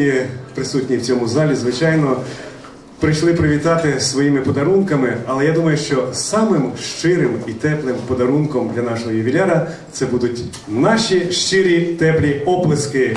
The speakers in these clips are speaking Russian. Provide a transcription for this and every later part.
сьогодні присутні в цьому залі, звичайно, прийшли привітати своїми подарунками, але я думаю, що самим щирим і теплим подарунком для нашого ювіляра це будуть наші щирі теплі оплески.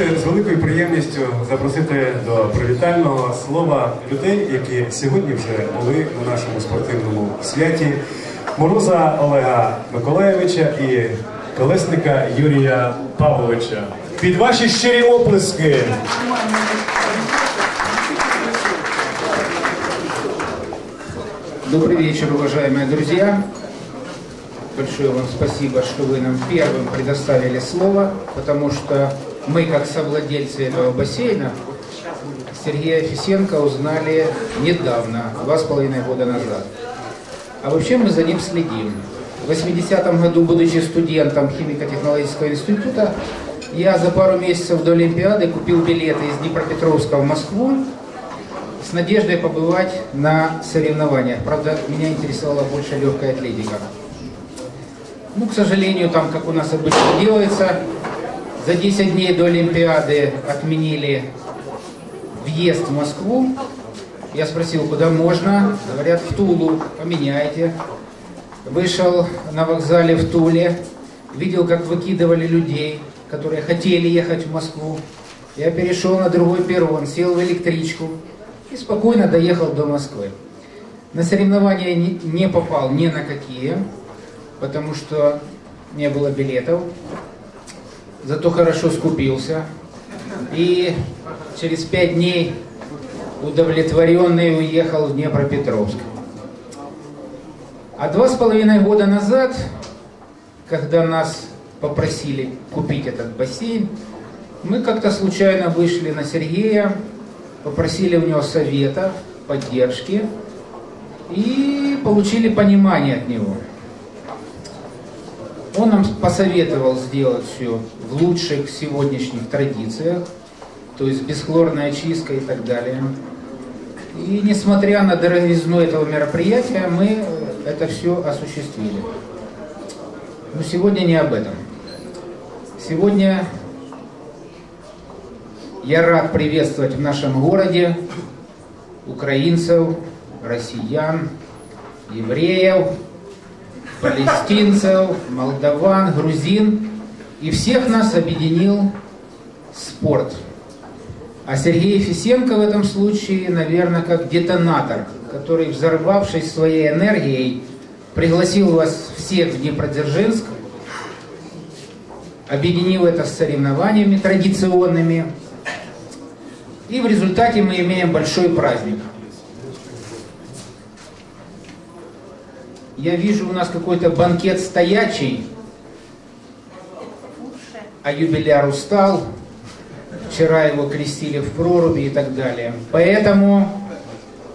Дозвольте з великою приємністю запросити до привітального слова людей, які сьогодні вже були на нашому спортивному святі. Мороза Олега Миколаєвича і колесника Юрія Павловича. Під ваші щирі оплески. Добрый вечер, уважаемые друзья. Большое вам спасибо, что вы нам первым предоставили слово, потому что мы, как совладельцы этого бассейна, Сергея Фисенко узнали недавно, два с половиной года назад. А вообще мы за ним следим. В 80-м году, будучи студентом химико-технологического института, я за пару месяцев до Олимпиады купил билеты из Днепропетровска в Москву с надеждой побывать на соревнованиях. Правда, меня интересовала больше легкая атлетика. Ну, к сожалению, там, как у нас обычно делается, за 10 дней до Олимпиады отменили въезд в Москву. Я спросил, куда можно. Говорят, в Тулу. Поменяйте. Вышел на вокзале в Туле. Видел, как выкидывали людей, которые хотели ехать в Москву. Я перешел на другой перрон, сел в электричку и спокойно доехал до Москвы. На соревнования не, попал ни на какие, потому что не было билетов. Зато хорошо скупился. И через пять дней удовлетворенный уехал в Днепропетровск. А два с половиной года назад, когда нас попросили купить этот бассейн, мы как-то случайно вышли на Сергея, попросили у него совета, поддержки и получили понимание от него. Он нам посоветовал сделать все в лучших сегодняшних традициях, то есть бесхлорная очистка и так далее. И несмотря на дороговизну этого мероприятия, мы это все осуществили. Но сегодня не об этом. Сегодня я рад приветствовать в нашем городе украинцев, россиян, евреев, палестинцев, молдаван, грузин. И всех нас объединил спорт. А Сергей Фисенко в этом случае, наверное, как детонатор, который, взорвавшись своей энергией, пригласил вас всех в Днепродзержинск, объединил это с соревнованиями традиционными, и в результате мы имеем большой праздник. Я вижу у нас какой-то банкет стоячий, а юбиляр устал, вчера его крестили в проруби и так далее. Поэтому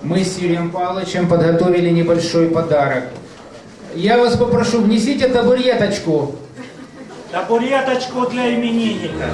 мы с Юрием Павловичем подготовили небольшой подарок. Я вас попрошу, внесите табуреточку. Табуреточку для именинника.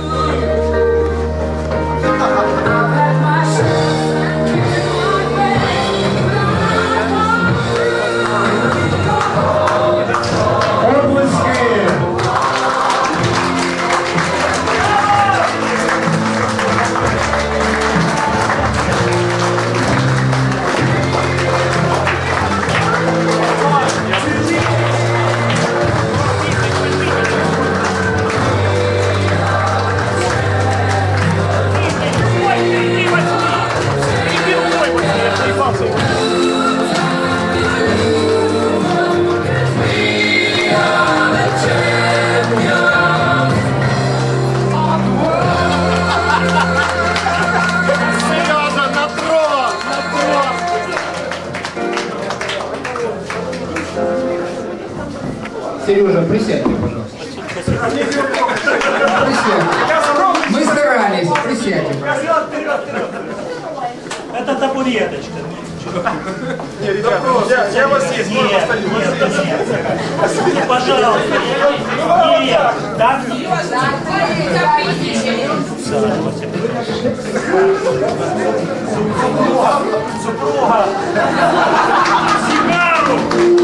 Сережа, присядьте, пожалуйста. Присядьте. Мы старались, присядьте. Это табуреточка. Не, я, я вас есть, Нет, можно остаюсь. нет, нет. Ну, пожалуйста. Нет, так? Супруга, супруга. Сигару!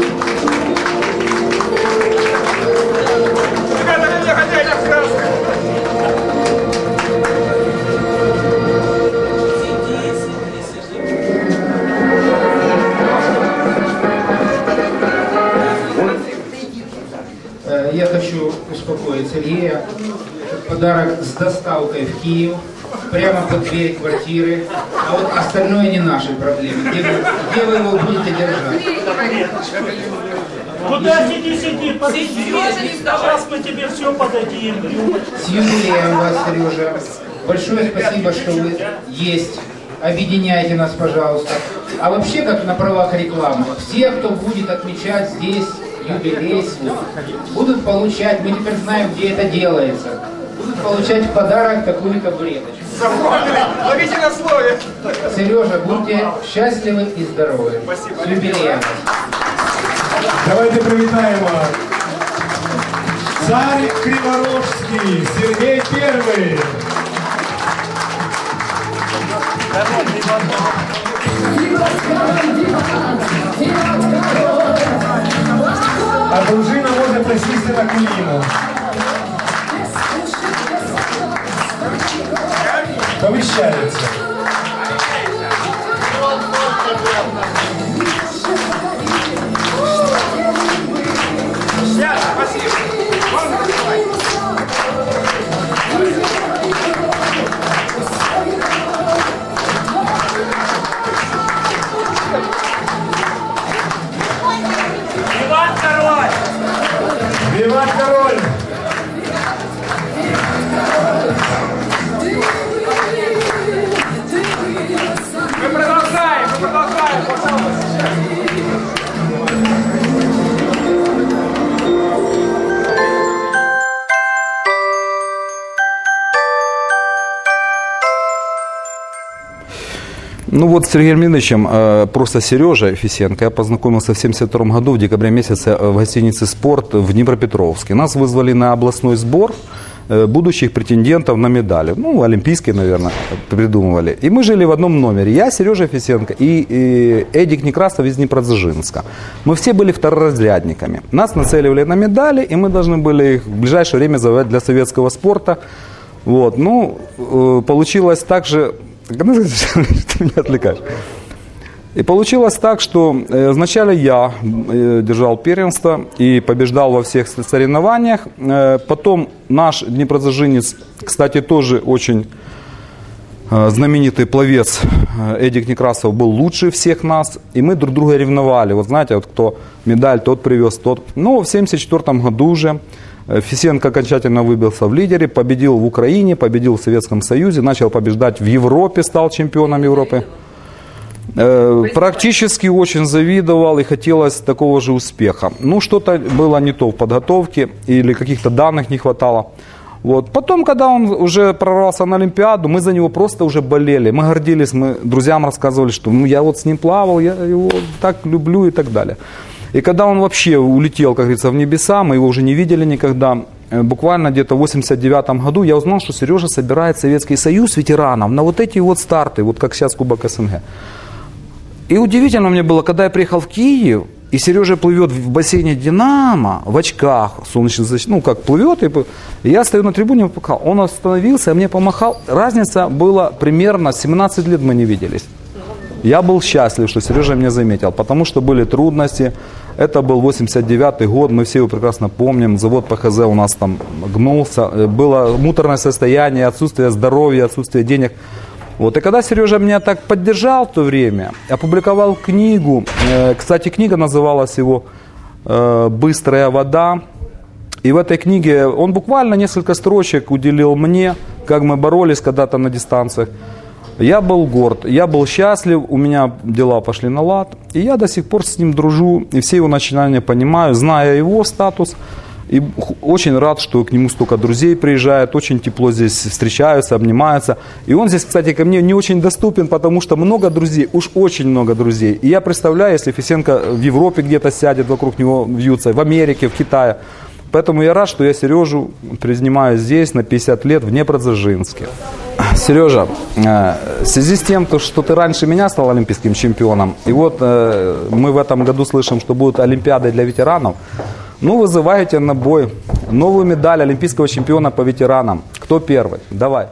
Доставкой в Киев, прямо под дверь квартиры. А вот остальное не наши проблемы. Где вы, где вы его будете держать? Куда сиди, сиди, подожди. Сейчас мы тебе все подадим. С юбилеем вас, Сережа. Большое спасибо, что вы есть. Объединяйте нас, пожалуйста. А вообще, как на правах рекламы, все, кто будет отмечать здесь юбилей свой, будут получать, мы теперь знаем, где это делается, будут получать в подарок такую табуреточку. Запомнили? Ловите на слове. Сережа, будьте счастливы и здоровы. Спасибо. С юбилеем. Давайте привітаємо. Царь Криворожський, Сергій Первий. А дружина може присісти на коліно. Поміщається. Сядь, спасибо. Можно давай. Иван Король! Віват король! Ну вот с Сергеем Леонидовичем, э, просто Сережа Фисенко, я познакомился в 72 году в декабре месяце э, в гостинице «Спорт» в Днепропетровске. Нас вызвали на областной сбор э, будущих претендентов на медали. Ну, олимпийские, наверное, придумывали. И мы жили в одном номере. Я, Сережа Фисенко и, Эдик Некрасов из Днепродзержинска. Мы все были второразрядниками. Нас нацеливали на медали, и мы должны были их в ближайшее время завоевать для советского спорта. Вот, ну, получилось так же, ну, ты меня отвлекаешь. И получилось так, что э, вначале я э, держал первенство и побеждал во всех соревнованиях. Э, потом наш Днепродзержинец, кстати, тоже очень знаменитый пловец Эдик Некрасов был лучше всех нас, и мы друг друга ревновали. Вот знаете, вот кто медаль тот привез, тот. Но в 1974 году уже Фисенко окончательно выбился в лидере, победил в Украине, победил в Советском Союзе, начал побеждать в Европе, стал чемпионом Европы. Э, Практически очень завидовал и хотелось такого же успеха. Ну, что-то было не то в подготовке или каких-то данных не хватало. Вот. Потом, когда он уже прорвался на Олимпиаду, мы за него просто уже болели. Мы гордились, мы друзьям рассказывали, что ну, я вот с ним плавал, я его так люблю и так далее. И когда он вообще улетел, как говорится, в небеса, мы его уже не видели никогда, э, буквально где-то в 89 году я узнал, что Сережа собирает Советский Союз ветеранов на вот эти вот старты, вот как сейчас Кубок СНГ. И удивительно мне было, когда я приехал в Киев, и Сережа плывет в бассейне Динамо в очках, солнечных защит, ну как плывет, и, я стою на трибуне, он остановился, мне помахал. Разница была примерно 17 лет мы не виделись. Я был счастлив, что Сережа меня заметил, потому что были трудности. Это был 89 год, мы все его прекрасно помним. Завод ПХЗ у нас там гнулся. Э, Было муторное состояние, отсутствие здоровья, отсутствие денег. Вот. И когда Сережа меня так поддержал в то время, опубликовал книгу, э, кстати, книга называлась его э, «Быстрая вода». И в этой книге он буквально несколько строчек уделил мне, как мы боролись когда-то на дистанциях. Я был горд, я был счастлив, у меня дела пошли на лад, и я до сих пор с ним дружу, и все его начинания понимаю, зная его статус, и очень рад, что к нему столько друзей приезжает, очень тепло здесь встречаются, обнимаются. И он здесь, кстати, ко мне не очень доступен, потому что много друзей, уж очень много друзей. И я представляю, если Фисенко в Европе где-то сядет, вокруг него вьются, в Америке, в Китае. Поэтому я рад, что я Сережу принимаю здесь на 50 лет в Днепродзержинске. Сережа, э, в связи с тем, то, что ты раньше меня стал олимпийским чемпионом, и вот э, мы в этом году слышим, что будут Олимпиады для ветеранов, ну, вызываете на бой новую медаль олимпийского чемпиона по ветеранам. Кто первый? Давай.